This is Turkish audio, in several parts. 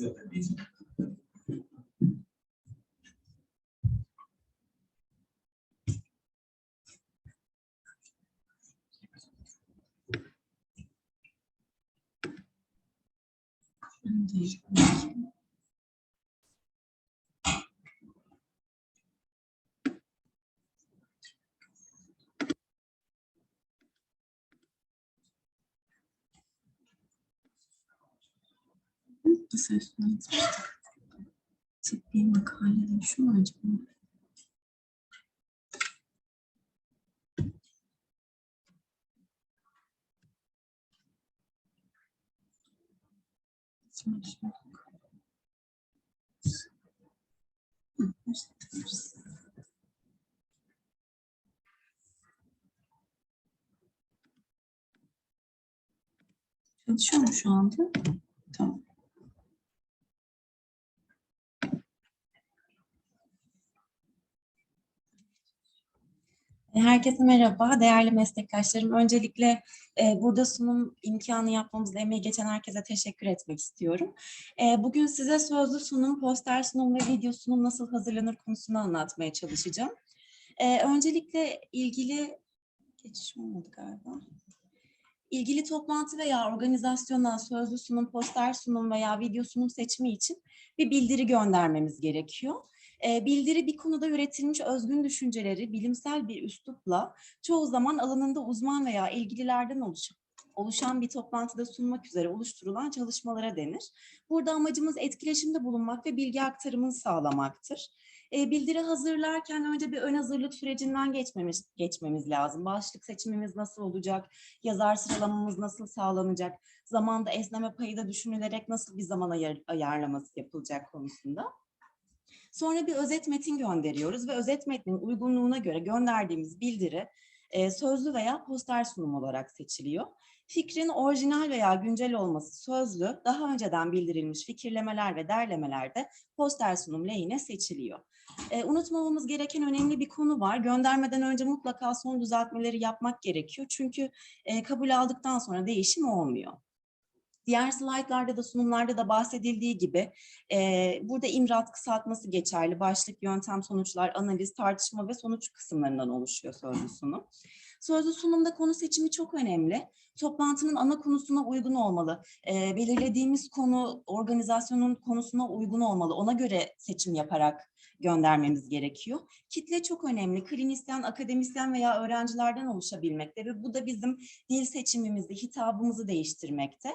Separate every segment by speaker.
Speaker 1: the reason. Nasıl üstüne atmıştık? Tıbbi makalede şu mu acaba? Başlatırız. Çalışıyor mu şu anda? Tamam. Herkese merhaba, değerli meslektaşlarım. Öncelikle e, burada sunum imkanı yapmamızda emeği geçen herkese teşekkür etmek istiyorum. E, bugün size sözlü sunum, poster sunum ve video sunum nasıl hazırlanır konusunu anlatmaya çalışacağım. E, öncelikle ilgili, geçiş olmadı galiba. İlgili toplantı veya organizasyona sözlü sunum, poster sunum veya video sunum seçimi için bir bildiri göndermemiz gerekiyor. Bildiri bir konuda üretilmiş özgün düşünceleri bilimsel bir üslupla çoğu zaman alanında uzman veya ilgililerden oluşan oluşan bir toplantıda sunmak üzere oluşturulan çalışmalara denir. Burada amacımız etkileşimde bulunmak ve bilgi aktarımını sağlamaktır. E, bildiri hazırlarken önce bir ön hazırlık sürecinden geçmemiz, geçmemiz lazım. Başlık seçimimiz nasıl olacak, yazar sıralamamız nasıl sağlanacak, zamanda esneme payı da düşünülerek nasıl bir zaman ayar, ayarlaması yapılacak konusunda. Sonra bir özet metin gönderiyoruz ve özet metnin uygunluğuna göre gönderdiğimiz bildiri e, sözlü veya poster sunum olarak seçiliyor. Fikrin orijinal veya güncel olması sözlü, daha önceden bildirilmiş fikirlemeler ve derlemelerde poster sunum lehine seçiliyor. E, unutmamamız gereken önemli bir konu var. Göndermeden önce mutlaka son düzeltmeleri yapmak gerekiyor. Çünkü e, kabul aldıktan sonra değişim olmuyor. Diğer slaytlarda da sunumlarda da bahsedildiği gibi e, burada imrat kısaltması geçerli. Başlık, yöntem, sonuçlar, analiz, tartışma ve sonuç kısımlarından oluşuyor sözlü sunum. Sözlü sunumda konu seçimi çok önemli. Toplantının ana konusuna uygun olmalı. E, belirlediğimiz konu organizasyonun konusuna uygun olmalı. Ona göre seçim yaparak göndermemiz gerekiyor. Kitle çok önemli. Klinisyen, akademisyen veya öğrencilerden oluşabilmekte ve bu da bizim dil seçimimizi, hitabımızı değiştirmekte.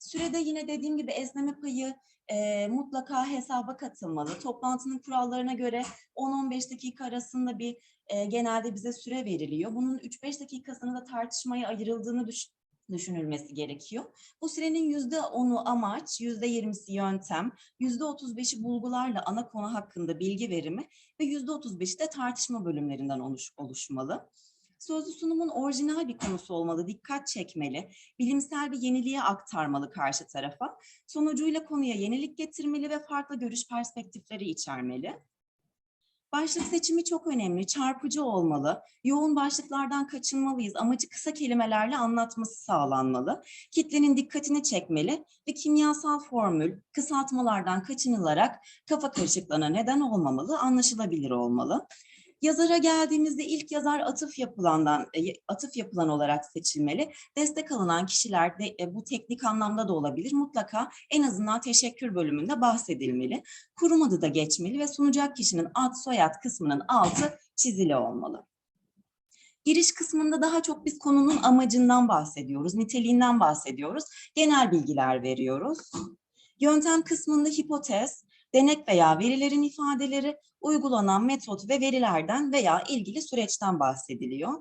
Speaker 1: Sürede yine dediğim gibi esneme payı e, mutlaka hesaba katılmalı. Toplantının kurallarına göre 10-15 dakika arasında bir e, genelde bize süre veriliyor. Bunun 3-5 dakikasını da tartışmaya ayrıldığını düş düşünülmesi gerekiyor. Bu sürenin yüzde onu amaç, yüzde yirmisi yöntem, yüzde otuz beşi bulgularla ana konu hakkında bilgi verimi ve yüzde otuz beşi de tartışma bölümlerinden oluş, oluşmalı. Sözlü sunumun orijinal bir konusu olmalı, dikkat çekmeli, bilimsel bir yeniliğe aktarmalı karşı tarafa, sonucuyla konuya yenilik getirmeli ve farklı görüş perspektifleri içermeli. Başlık seçimi çok önemli, çarpıcı olmalı, yoğun başlıklardan kaçınmalıyız, amacı kısa kelimelerle anlatması sağlanmalı, kitlenin dikkatini çekmeli ve kimyasal formül, kısaltmalardan kaçınılarak kafa karışıklığına neden olmamalı, anlaşılabilir olmalı. Yazara geldiğimizde ilk yazar atıf yapılandan e, atıf yapılan olarak seçilmeli. Destek alınan kişiler de e, bu teknik anlamda da olabilir. Mutlaka en azından teşekkür bölümünde bahsedilmeli. Kurum adı da geçmeli ve sunacak kişinin ad soyad kısmının altı çizili olmalı. Giriş kısmında daha çok biz konunun amacından bahsediyoruz, niteliğinden bahsediyoruz. Genel bilgiler veriyoruz. Yöntem kısmında hipotez, denek veya verilerin ifadeleri, uygulanan metot ve verilerden veya ilgili süreçten bahsediliyor.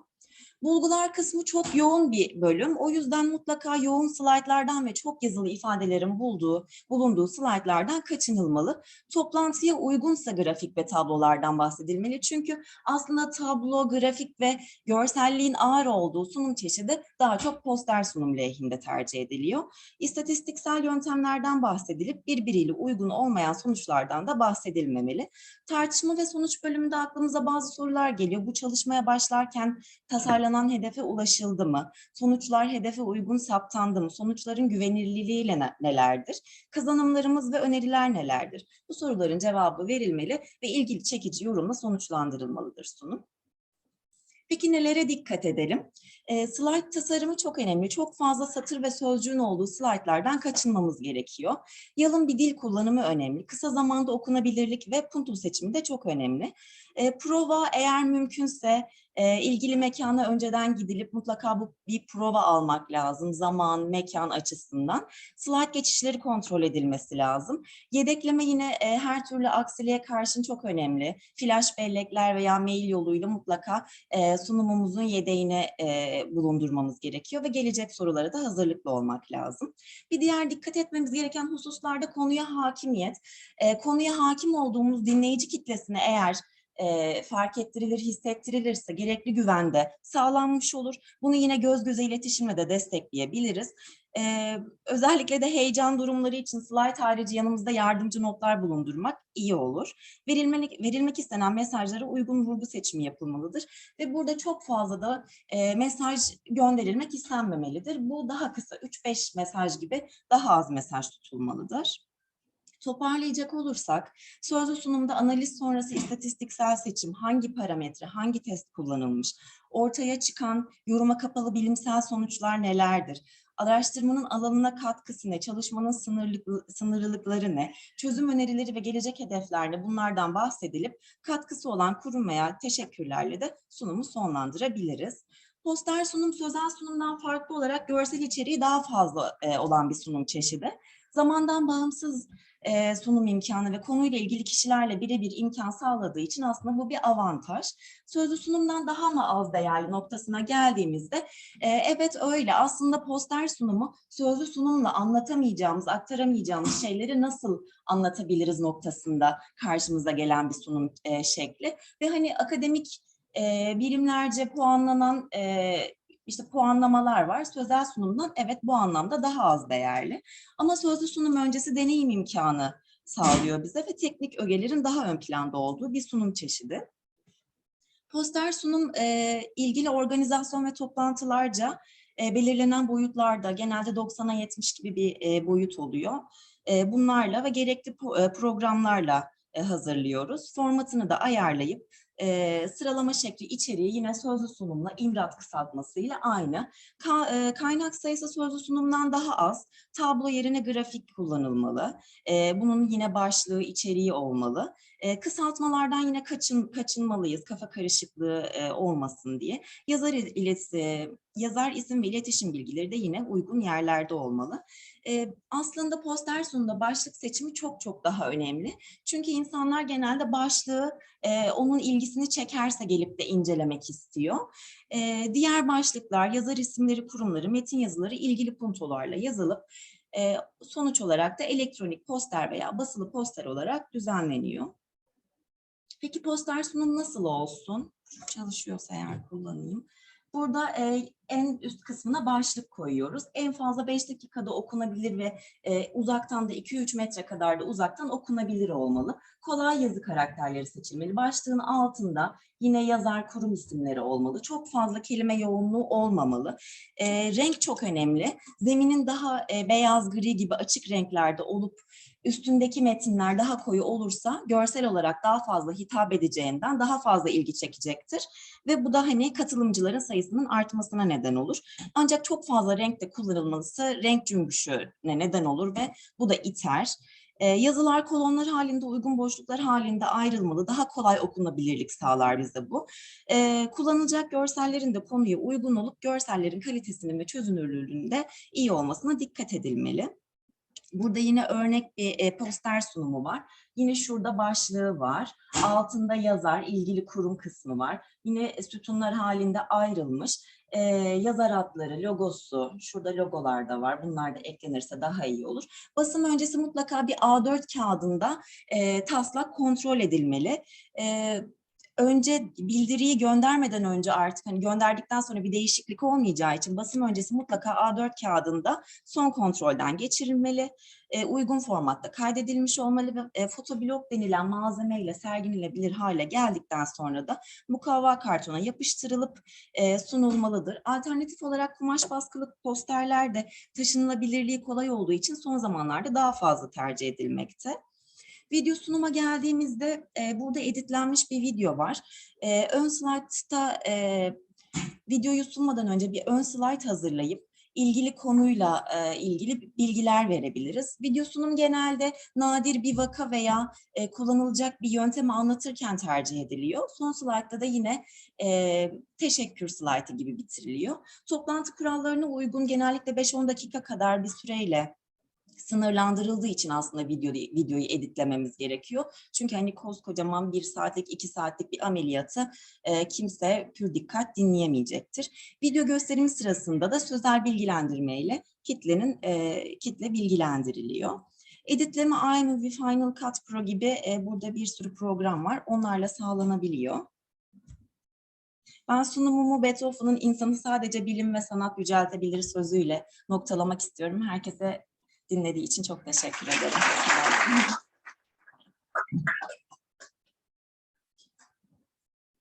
Speaker 1: Bulgular kısmı çok yoğun bir bölüm. O yüzden mutlaka yoğun slaytlardan ve çok yazılı ifadelerin bulduğu, bulunduğu slaytlardan kaçınılmalı. Toplantıya uygunsa grafik ve tablolardan bahsedilmeli. Çünkü aslında tablo, grafik ve görselliğin ağır olduğu sunum çeşidi daha çok poster sunum lehinde tercih ediliyor. İstatistiksel yöntemlerden bahsedilip birbiriyle uygun olmayan sonuçlardan da bahsedilmemeli. Tartışma ve sonuç bölümünde aklımıza bazı sorular geliyor. Bu çalışmaya başlarken tasarlanan aranan hedefe ulaşıldı mı? Sonuçlar hedefe uygun saptandı mı? Sonuçların güvenilirliği ne- nelerdir? Kazanımlarımız ve öneriler nelerdir? Bu soruların cevabı verilmeli ve ilgili çekici yorumla sonuçlandırılmalıdır sunum. Peki nelere dikkat edelim? E, slide tasarımı çok önemli. Çok fazla satır ve sözcüğün olduğu slaytlardan kaçınmamız gerekiyor. Yalın bir dil kullanımı önemli. Kısa zamanda okunabilirlik ve punto seçimi de çok önemli. E, prova eğer mümkünse e, ilgili mekana önceden gidilip mutlaka bu bir prova almak lazım. Zaman, mekan açısından. Slide geçişleri kontrol edilmesi lazım. Yedekleme yine e, her türlü aksiliğe karşın çok önemli. Flash bellekler veya mail yoluyla mutlaka e, sunumumuzun yedeğine e, bulundurmamız gerekiyor ve gelecek sorulara da hazırlıklı olmak lazım. Bir diğer dikkat etmemiz gereken hususlarda konuya hakimiyet. E, konuya hakim olduğumuz dinleyici kitlesine eğer e, fark ettirilir, hissettirilirse gerekli güvende sağlanmış olur. Bunu yine göz göze iletişimle de destekleyebiliriz. E, özellikle de heyecan durumları için slide harici yanımızda yardımcı notlar bulundurmak iyi olur. Verilmek, verilmek istenen mesajlara uygun vurgu seçimi yapılmalıdır ve burada çok fazla da e, mesaj gönderilmek istenmemelidir. Bu daha kısa 3-5 mesaj gibi daha az mesaj tutulmalıdır. Toparlayacak olursak, sözlü sunumda analiz sonrası istatistiksel seçim, hangi parametre, hangi test kullanılmış, ortaya çıkan yoruma kapalı bilimsel sonuçlar nelerdir, araştırmanın alanına katkısı ne, çalışmanın sınırlık, sınırlılıkları ne, çözüm önerileri ve gelecek hedefler ne bunlardan bahsedilip katkısı olan kurum veya teşekkürlerle de sunumu sonlandırabiliriz. Poster sunum sözel sunumdan farklı olarak görsel içeriği daha fazla e, olan bir sunum çeşidi. Zamandan bağımsız e, sunum imkanı ve konuyla ilgili kişilerle birebir imkan sağladığı için aslında bu bir avantaj. Sözlü sunumdan daha mı az değerli noktasına geldiğimizde e, evet öyle aslında poster sunumu sözlü sunumla anlatamayacağımız, aktaramayacağımız şeyleri nasıl anlatabiliriz noktasında karşımıza gelen bir sunum e, şekli ve hani akademik e, birimlerce puanlanan e, işte puanlamalar var. Sözel sunumdan evet bu anlamda daha az değerli. Ama sözlü sunum öncesi deneyim imkanı sağlıyor bize ve teknik ögelerin daha ön planda olduğu bir sunum çeşidi. Poster sunum e, ilgili organizasyon ve toplantılarca e, belirlenen boyutlarda genelde 90'a 70 gibi bir e, boyut oluyor. E, bunlarla ve gerekli e, programlarla e, hazırlıyoruz. Formatını da ayarlayıp e, sıralama şekli içeriği yine sözlü sunumla imrat kısaltmasıyla aynı. Ka, e, kaynak sayısı sözlü sunumdan daha az. Tablo yerine grafik kullanılmalı. E, bunun yine başlığı, içeriği olmalı. E, kısaltmalardan yine kaçın, kaçınmalıyız kafa karışıklığı e, olmasın diye. Yazar ileti, yazar isim ve iletişim bilgileri de yine uygun yerlerde olmalı. E, aslında poster sunumda başlık seçimi çok çok daha önemli. Çünkü insanlar genelde başlığı e, onun ilgisini çekerse gelip de incelemek istiyor. E, diğer başlıklar, yazar isimleri, kurumları, metin yazıları ilgili puntolarla yazılıp e, sonuç olarak da elektronik poster veya basılı poster olarak düzenleniyor. Peki poster sunum nasıl olsun? Çalışıyorsa eğer kullanayım. Burada e, en üst kısmına başlık koyuyoruz. En fazla 5 dakikada okunabilir ve e, uzaktan da 2-3 metre kadar da uzaktan okunabilir olmalı. Kolay yazı karakterleri seçilmeli. Başlığın altında yine yazar kurum isimleri olmalı. Çok fazla kelime yoğunluğu olmamalı. E, renk çok önemli. Zeminin daha e, beyaz, gri gibi açık renklerde olup üstündeki metinler daha koyu olursa görsel olarak daha fazla hitap edeceğinden daha fazla ilgi çekecektir. Ve bu da hani katılımcıların sayısının artmasına neden olur. Ancak çok fazla renk de kullanılması renk cümbüşüne neden olur ve bu da iter. Ee, yazılar kolonlar halinde, uygun boşluklar halinde ayrılmalı. Daha kolay okunabilirlik sağlar bize bu. Ee, kullanılacak görsellerin de konuya uygun olup görsellerin kalitesinin ve çözünürlüğünün de iyi olmasına dikkat edilmeli. Burada yine örnek bir e, poster sunumu var. Yine şurada başlığı var. Altında yazar, ilgili kurum kısmı var. Yine sütunlar halinde ayrılmış. E, yazar adları, logosu, şurada logolar da var. Bunlar da eklenirse daha iyi olur. Basım öncesi mutlaka bir A4 kağıdında e, taslak kontrol edilmeli. E, önce bildiriyi göndermeden önce artık hani gönderdikten sonra bir değişiklik olmayacağı için basım öncesi mutlaka A4 kağıdında son kontrolden geçirilmeli, e, uygun formatta kaydedilmiş olmalı ve e, fotoblok denilen malzemeyle sergilenebilir hale geldikten sonra da mukavva kartona yapıştırılıp e, sunulmalıdır. Alternatif olarak kumaş baskılı posterler de taşınılabilirliği kolay olduğu için son zamanlarda daha fazla tercih edilmekte. Video sunuma geldiğimizde e, burada editlenmiş bir video var. E, ön slaytta e, videoyu sunmadan önce bir ön slayt hazırlayıp ilgili konuyla e, ilgili bilgiler verebiliriz. Video sunum genelde nadir bir vaka veya e, kullanılacak bir yöntemi anlatırken tercih ediliyor. Son slaytta da yine e, teşekkür slaytı gibi bitiriliyor. Toplantı kurallarına uygun genellikle 5-10 dakika kadar bir süreyle sınırlandırıldığı için aslında videoyu, videoyu editlememiz gerekiyor. Çünkü hani koskocaman bir saatlik, iki saatlik bir ameliyatı e, kimse pür dikkat dinleyemeyecektir. Video gösterimi sırasında da sözel bilgilendirmeyle kitlenin e, kitle bilgilendiriliyor. Editleme iMovie Final Cut Pro gibi e, burada bir sürü program var. Onlarla sağlanabiliyor. Ben sunumumu Beethoven'ın insanı sadece bilim ve sanat yüceltebilir sözüyle noktalamak istiyorum. Herkese dinlediği için çok teşekkür ederim.